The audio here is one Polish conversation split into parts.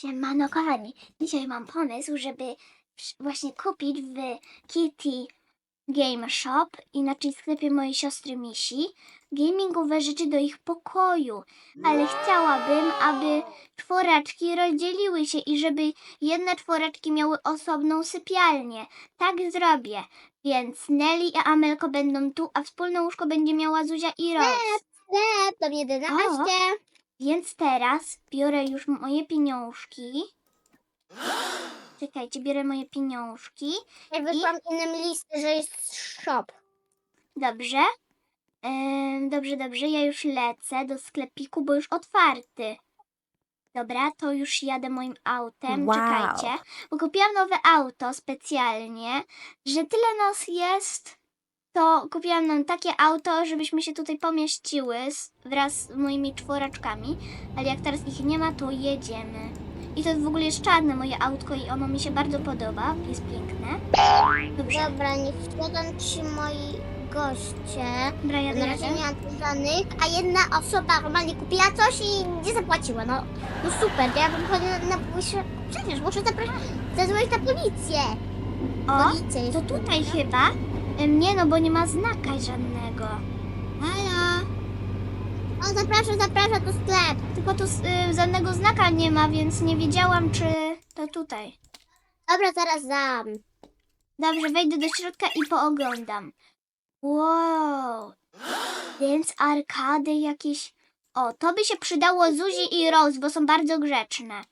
Siemano kochani, dzisiaj mam pomysł, żeby właśnie kupić w Kitty Game Shop, inaczej w sklepie mojej siostry Misi, gamingowe rzeczy do ich pokoju. Ale chciałabym, aby czworaczki rozdzieliły się i żeby jedne czworaczki miały osobną sypialnię. Tak zrobię. Więc Nelly i Amelko będą tu, a wspólne łóżko będzie miała Zuzia i Ros. Sklep, to 11. Więc teraz biorę już moje pieniążki. Czekajcie, biorę moje pieniążki. Ja wysłałam innym listy, że jest shop. Dobrze. Dobrze, dobrze. Ja już lecę do sklepiku, bo już otwarty. Dobra, to już jadę moim autem. Wow. Czekajcie. Bo kupiłam nowe auto specjalnie, że tyle nas jest. To kupiłam nam takie auto, żebyśmy się tutaj pomieściły z, wraz z moimi czworaczkami. Ale jak teraz ich nie ma, to jedziemy. I to w ogóle jest czarne moje autko i ono mi się bardzo podoba. Jest piękne. Dobrze. Dobra, niech wchodzą ci moi goście. Dobra, jadę, Na razie nie mam tu żadnych, a jedna osoba normalnie kupiła coś i nie zapłaciła. No, no super, to ja bym chodziła na... Muszę, przecież muszę zaprosić, zadzwonić na policję. O, Policję jest. to tutaj chyba. Nie no, bo nie ma znaka żadnego. Halo. O, zapraszam, zapraszam, to sklep. Tylko tu y, żadnego znaka nie ma, więc nie wiedziałam, czy to tutaj. Dobra, zaraz dam. Dobrze, wejdę do środka i pooglądam. Wow. Więc arkady jakieś... O, to by się przydało Zuzi i Rose, bo są bardzo grzeczne.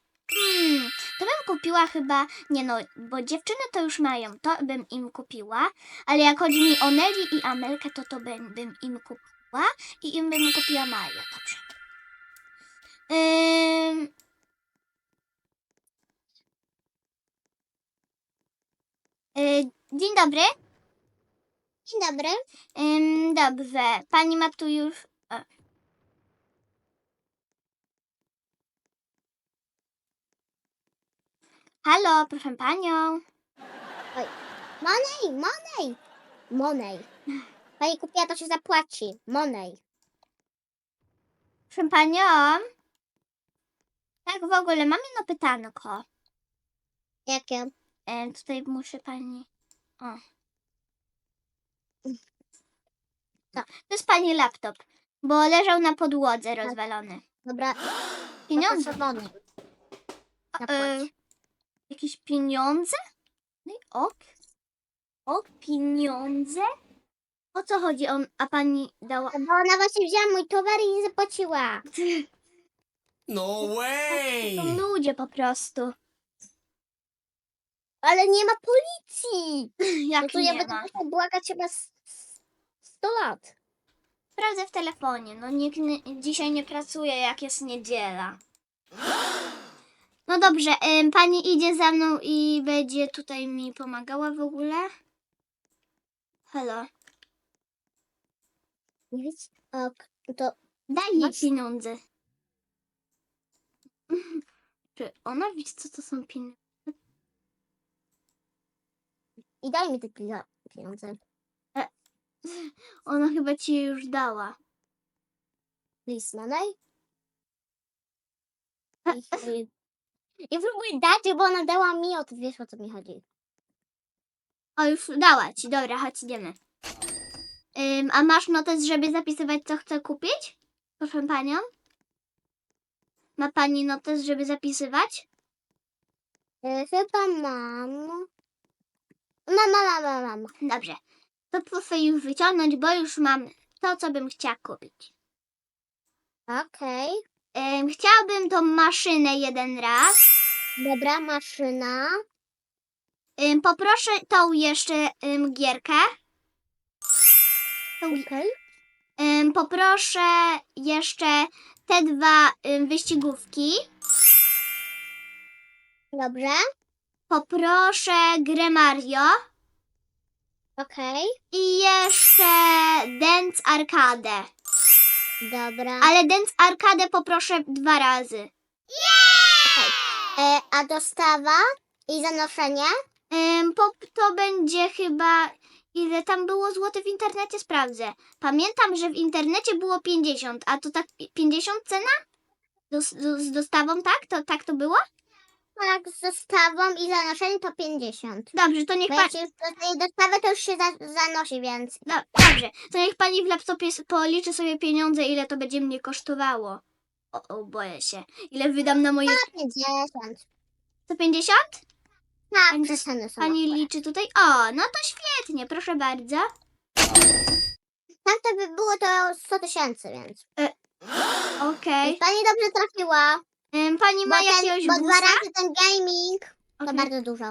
Kupiła chyba... Nie no, bo dziewczyny to już mają, to bym im kupiła. Ale jak chodzi mi o Nelly i Amelkę, to to bym, bym im kupiła. I im bym kupiła Maja, dobrze. Ym... Y, Dzień dobry. Dzień dobry. Ym, dobrze, pani ma tu już. O. Halo, proszę panią. Monej, Monej. Monej. Pani kupiła, to się zapłaci. Monej. Proszę panią. Tak w ogóle mam jedno pytanko. Jakie? Ym, tutaj muszę pani. O. No, to jest pani laptop, bo leżał na podłodze rozwalony. Dobra. Pieniądze? Monej. E, jakieś pieniądze? No i ok. Ok, pieniądze? O co chodzi? On, a pani dała. Bo ona właśnie wzięła mój towar i nie zapłaciła. No way! To ludzie po prostu. Ale nie ma policji. No Jak to ja nie będę ma. musiał błagać chyba z- z- 100 lat. Sprawdzę w telefonie. No nikt nie, dzisiaj nie pracuje, jak jest niedziela. No dobrze, pani idzie za mną i będzie tutaj mi pomagała w ogóle. Halo, Nie wiecie? Ok, to daj jej Masz? pieniądze. Czy ona wie, co to są pieniądze? i daj mi te pila- pieniądze. Ona chyba ci je już dała. Please. I- I próbuj dać, bo ona dała mi, o to wiesz o co mi chodzi. O, już dała ci. Dobra, chodź, idziemy. Ym, a masz notes, żeby zapisywać, co chcę kupić? Proszę panią. Ma pani notes, żeby zapisywać? E, Chyba mam. Mam, mam, mam, mam. Dobrze. To proszę już wyciągnąć, bo już mam to, co bym chciała kupić. Okej. Ym, chciałabym tą maszynę jeden raz. Dobra, maszyna. Poproszę tą jeszcze gierkę. Tą, Okej. poproszę jeszcze te dwa wyścigówki. Dobrze. Poproszę grę Mario Okej. i jeszcze Dance Arcade. Dobra. Ale Dance Arcade poproszę dwa razy. E, a dostawa i zanoszenie? Ym, po, to będzie chyba. Ile tam było złote w internecie? Sprawdzę. Pamiętam, że w internecie było 50, a to tak 50 cena? Do, do, z dostawą, tak? To tak to było? Tak z zestawą i zanoszeniem to 50. Dobrze, to niech Bo pani... się już dostaje dostawę, to już się za, zanosi, więc... No, dobrze, to niech pani w laptopie s- policzy sobie pieniądze, ile to będzie mnie kosztowało. O, o boję się. Ile wydam na moje... 50. 150? Tak, Pani- przesadzone są. Pani liczy tutaj? O, no to świetnie, proszę bardzo. Tak to by było to 100 tysięcy, więc... Okej. Więc Pani dobrze trafiła. Ym, Pani Bo, ma ten, jakiegoś bo dwa busa? razy ten gaming to Okej. bardzo dużo.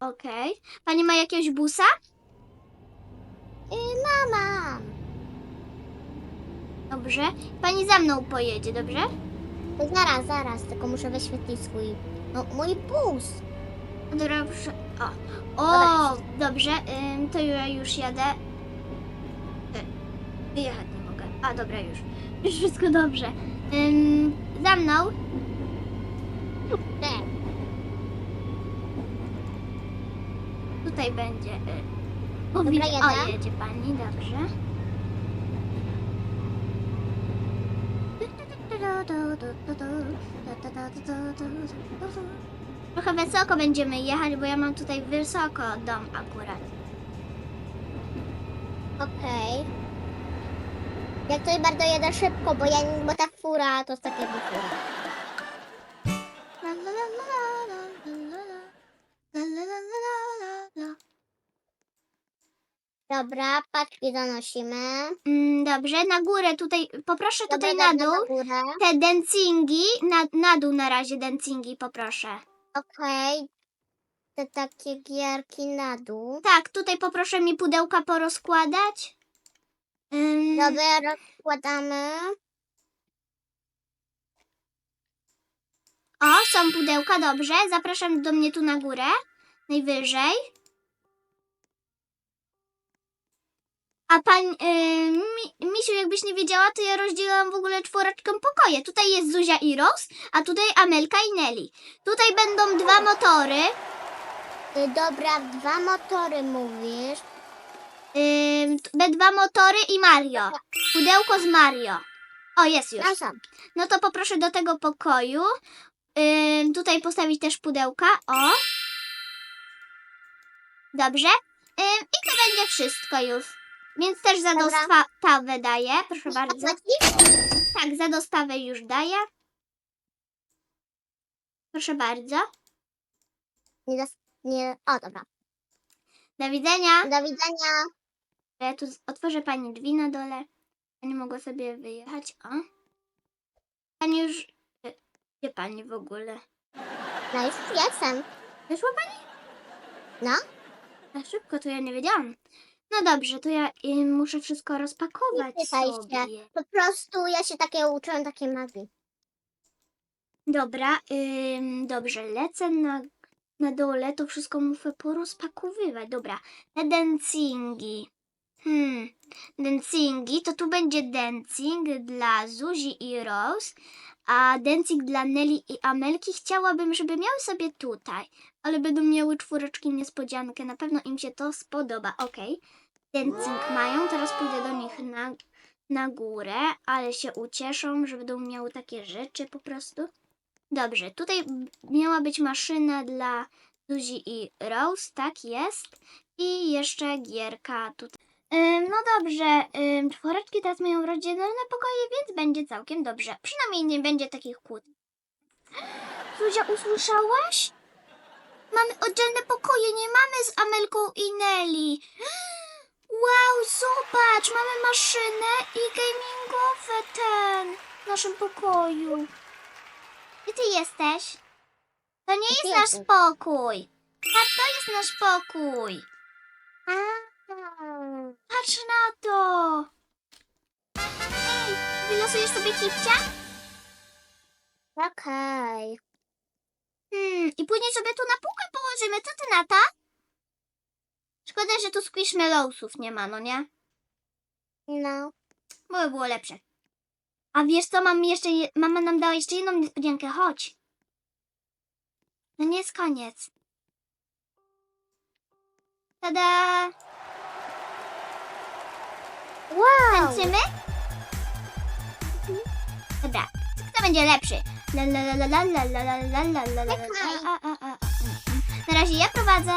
Okej. Pani ma jakiegoś busa? I mama. Dobrze. Pani za mną pojedzie, dobrze? To zaraz, zaraz, tylko muszę wyświetlić swój... No, mój bus. Dobra, proszę. O, o dobrze, ym, to ja już jadę. E, Wyjechać nie mogę. A, dobra, już. Już wszystko dobrze. Ym, za mną. Tutaj będzie. y, Dobra, jadę. o, jedzie pani, dobrze. Trochę wysoko będziemy jechać, bo ja mam tutaj wysoko dom akurat. Okej. Jak coś bardzo jedę szybko, bo ja bo ta fura to jest takie fura. Dobra, paczki zanosimy. Mm, dobrze, na górę tutaj, poproszę Dobra, tutaj na dół. górę. Te dencingi, na, na dół na razie dencingi poproszę. Okej. Te takie gierki na dół. Tak, tutaj poproszę mi pudełka porozkładać. Ym, Dobra, rozkładamy. o, są pudełka, dobrze. Zapraszam do mnie tu na górę. Najwyżej. A pań, yy, mi, Misiu, jakbyś nie wiedziała, to ja rozdzieliłam w ogóle czworeczkę pokoje. Tutaj jest Zuzia i Rose, a tutaj Amelka i Nelly. Tutaj będą dwa motory. Y, Dobra, dwa motory mówisz. T- dwa motory i Mario. Pudełko z Mario. O, jest już. No. No to poproszę do tego pokoju. Ym, tutaj postawić też pudełka. O. Dobrze. Ym, I to będzie wszystko już. Więc też za Dobra. dostawę daję. Proszę bardzo. Tak, za dostawę już daję. Proszę bardzo. Nie, dos- nie. O, dobra. Do widzenia. Do widzenia. Ja tu z- otworzę pani drzwi na dole. Pani mogła sobie wyjechać. O. Pani już. e, Gdzie pani w ogóle? No już jestem. Wyszła pani? No. Na szybko, to ja nie wiedziałam. No dobrze, to ja y, muszę wszystko rozpakować Nie pytaj sobie. się. Po prostu ja się takie uczyłem, takie magii. Dobra, ym, dobrze, lecę na, na dole, to wszystko muszę porozpakowywać. Dobra, te dancingi. Hmm, dancingi, to tu będzie dancing dla Zuzi i Rose, a dancing dla Nelly i Amelki chciałabym, żeby miały sobie tutaj, ale będą miały czwóreczki niespodziankę, na pewno im się to spodoba, okej. Dancing mają, teraz pójdę do nich na, na górę, ale się ucieszą, że będą miały takie rzeczy po prostu. Dobrze, tutaj miała być maszyna dla Zuzi i Rose, tak jest. I jeszcze gierka tutaj. Ym, no dobrze, ym, czworeczki teraz mają rozdzielone pokoje, więc będzie całkiem dobrze. Przynajmniej nie będzie takich kłód. Zuzia, usłyszałaś? Mamy oddzielne pokoje, nie mamy z Amelką i Nelly. Wow, zobacz, mamy maszynę i gamingowe ten w naszym pokoju. Gdzie ty jesteś? To nie jest nasz pokój. A to jest nasz pokój. Patrz na to. Ej, wylosujesz sobie kipcia? Okej. Hmm, i później sobie tu na półkę położymy. Co ty na to? Szkoda, że tu squishmallowsów nie ma, no nie? No. Bo by było lepsze. A wiesz co, mam jeszcze, je- mama nam dała jeszcze jedną niespodziankę, chodź. No nie jest koniec. Tada! Wow. Tańczymy? Dobra, kto będzie lepszy? La la la la la la la la la la la la Czekaj. A. Razie ja prowadzę.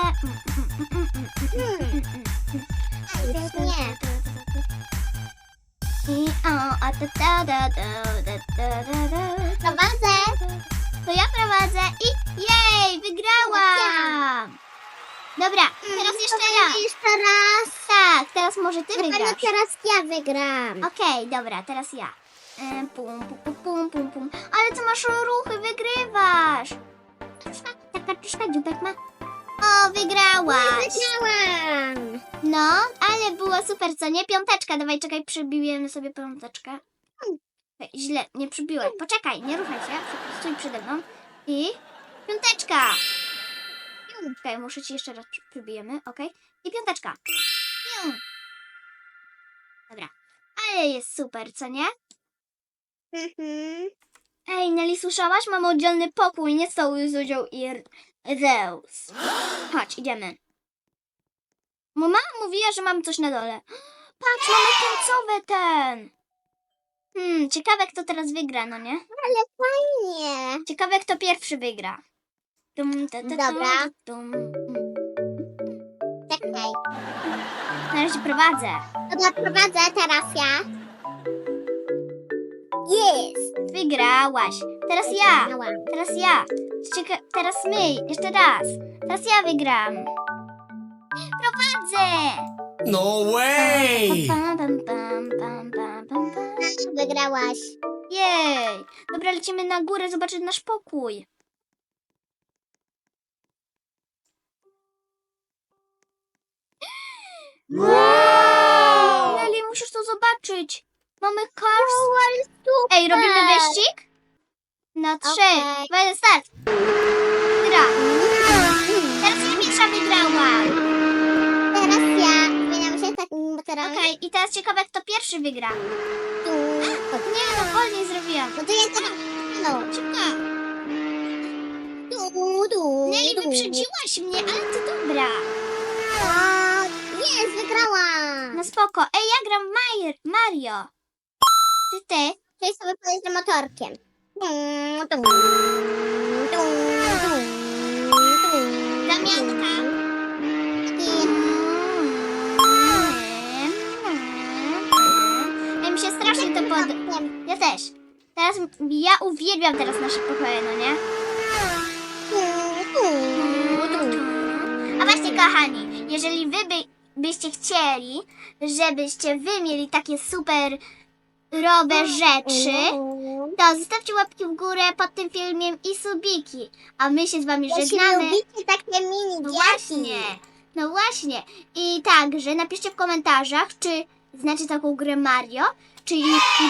Nie. I o, a da. Prowadzę. To ja prowadzę i jej, wygrałam! Dobra, teraz jeszcze ja. Jeszcze raz. Tak, teraz może ty Na pewno wygrasz. teraz ja wygram. Okej, dobra, teraz ja. E, Pum, pum, pum, pum, pum, pum. Ale co masz ruchy, wygrywasz! Taka tuszka dziubek ma. O, wygrałaś! Wygrałam. No, ale było super, co nie? Piąteczka, dawaj, czekaj, przybijemy sobie piąteczkę. Ej, Źle, nie przybiłem. Poczekaj, nie ruszaj się, stój przede mną. I piąteczka! Okej, muszę ci jeszcze raz przy- przybijemy, okej? I piąteczka. Piu. Dobra, ale jest super, co nie? Mhm. Ej, Nelly, słyszałaś? Mamy oddzielny pokój, nie stoły z udział i Zeus. Chodź, idziemy. Mama mówiła, że mam coś na dole. Patrz, mamy końcowy ten. Hmm, ciekawe kto teraz wygra, no nie? Ale fajnie. Ciekawe kto pierwszy wygra. Dum, ta, ta, ta, Dobra. Dum. Czekaj. Na razie prowadzę. Dobra, prowadzę teraz ja. Jest. Wygrałaś. Teraz ja. Wygrałam. Teraz ja. Cieka- teraz my. Jeszcze raz. Teraz ja wygram. Prowadzę. No way! Pam, pam, pam, pam, pam, pam, pam. Wygrałaś. Jej! Dobra, lecimy na górę zobaczyć nasz pokój. Wow! Nelly, musisz to zobaczyć. Mamy cars. O, ale super. Ej, robimy wyścig? Na trzy. Okej. Jeden, start. Gra. Teraz ja pierwsza wygrałam. Teraz ja. Zmieniam się tak, bo teraz... Okej, i teraz ciekawe, kto pierwszy wygra. Tu. Nie, no wolniej zrobiłam. No to teraz... No. Szybko. Tu, tu. Nelly, tu. wyprzedziłaś mnie, ale ty dobra. A, Jest, wygrałam. No spoko. Ej, ja gram Majer, Mario. Ty, ty. Chciałeś sobie pojeździć motorkiem. Tum, tum, tum, tum. Zamianka. Ja mi się strasznie to podoba. Ja też. Teraz ja uwielbiam teraz nasze pokoje, no nie? A właśnie, kochani, jeżeli wy by, byście chcieli, żebyście wy mieli takie super robe rzeczy, to zostawcie łapki w górę pod tym filmem i subiki. A my się z wami żegnamy. lubicie takie mini No dzieci. właśnie, no właśnie. I także napiszcie w komentarzach, czy znacie taką grę Mario, czy, i,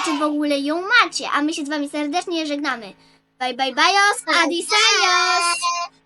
czy w ogóle ją macie. A my się z wami serdecznie żegnamy. Bye bye adios! Bye.